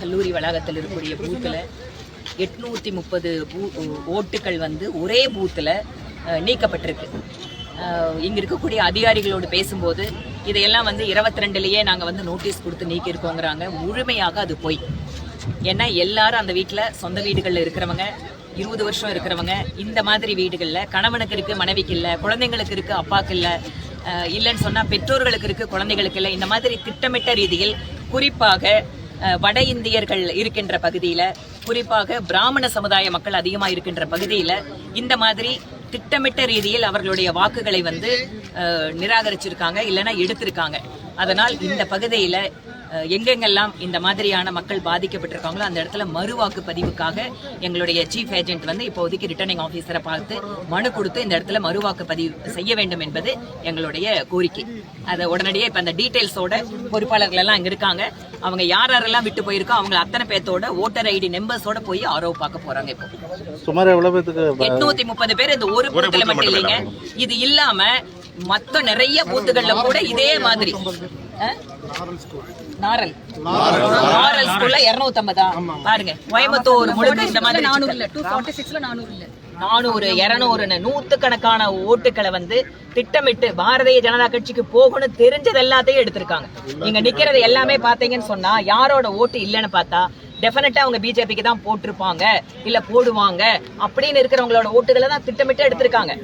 கல்லூரி வளாகத்தில் இருக்கக்கூடிய பூத்தில் எட்நூற்றி முப்பது பூ ஓட்டுகள் வந்து ஒரே பூத்தில் நீக்கப்பட்டிருக்கு. இங்கே இருக்கக்கூடிய அதிகாரிகளோடு பேசும்போது இதையெல்லாம் வந்து இருபத்தி ரெண்டுலேயே நாங்கள் வந்து நோட்டீஸ் கொடுத்து நீக்கியிருக்கோங்கிறாங்க. முழுமையாக அது போய். ஏன்னா எல்லாரும் அந்த வீட்டில் சொந்த வீடுகளில் இருக்கிறவங்க இருபது வருஷம் இருக்கிறவங்க இந்த மாதிரி வீடுகளில் கணவனுக்கு இருக்குது மனைவிக்கு இல்லை குழந்தைங்களுக்கு இருக்குது அப்பாவுக்கு இல்லை இல்லைன்னு சொன்னால் பெற்றோர்களுக்கு இருக்குது குழந்தைகளுக்கு இல்லை இந்த மாதிரி திட்டமிட்ட ரீதியில் குறிப்பாக வட இந்தியர்கள் இருக்கின்ற பகுதியில குறிப்பாக பிராமண சமுதாய மக்கள் அதிகமா இருக்கின்ற பகுதியில இந்த மாதிரி திட்டமிட்ட ரீதியில் அவர்களுடைய வாக்குகளை வந்து நிராகரிச்சிருக்காங்க இல்லைன்னா எடுத்திருக்காங்க. அதனால் இந்த பகுதியில எங்கெங்கெல்லாம் இந்த மாதிரியான மக்கள் பாதிக்கப்பட்டிருக்காங்களோ அந்த இடத்துல மறுவாக்கு பதிவுக்காக எங்களுடைய சீஃப் ஏஜென்ட் வந்து இப்போதைக்கு ரிட்டர்னிங் ஆஃபீஸரை பார்த்து மனு கொடுத்து இந்த இடத்துல மறுவாக்கு பதிவு செய்ய வேண்டும் என்பது எங்களுடைய கோரிக்கை. அதை உடனடியே இப்ப அந்த டீடைல்ஸோட பொறுப்பாளர்கள் எல்லாம் இங்க இருக்காங்க. அவங்க யார் யாரெல்லாம் விட்டு போயிருக்கோ அவங்க அத்தனை பேர்த்தோட ஓட்டர் ஐடி நம்பர்ஸோட போய் ஆர்வ பார்க்க போறாங்க இப்போ. சுமார் எவ்வளவு எட்நூத்தி முப்பது பேர் இந்த ஒரு பூத்துல மட்டும் இல்லைங்க. இது இல்லாம மத்த நிறைய பூத்துகள்ல கூட இதே மாதிரி? நாரல். நாரல் ஸ்கூல்ல இருநூத்தம்பதா? பாருங்க கோயம்புத்தூர் முழுக்க இந்த மாதிரி நானூறு இல்ல. டூ ஃபார்ட்டி சிக்ஸ்ல நானூறு இல்ல. நானூறு இருநூறுன்னு நூத்துக்கணக்கான ஓட்டுகளை வந்து திட்டமிட்டு பாரதிய ஜனதா கட்சிக்கு போகணும் தெரிஞ்சது எல்லாத்தையும் எடுத்திருக்காங்க. நீங்க நிக்கிறது எல்லாமே பாத்தீங்கன்னு சொன்னா யாரோட ஓட்டு இல்லைன்னு பார்த்தா டெஃபினட்டா அவங்க பிஜேபிக்கு தான் போட்டிருப்பாங்க இல்ல போடுவாங்க அப்படின்னு இருக்கிறவங்களோட ஓட்டுகளை தான் திட்டமிட்டு எடுத்திருக்காங்க.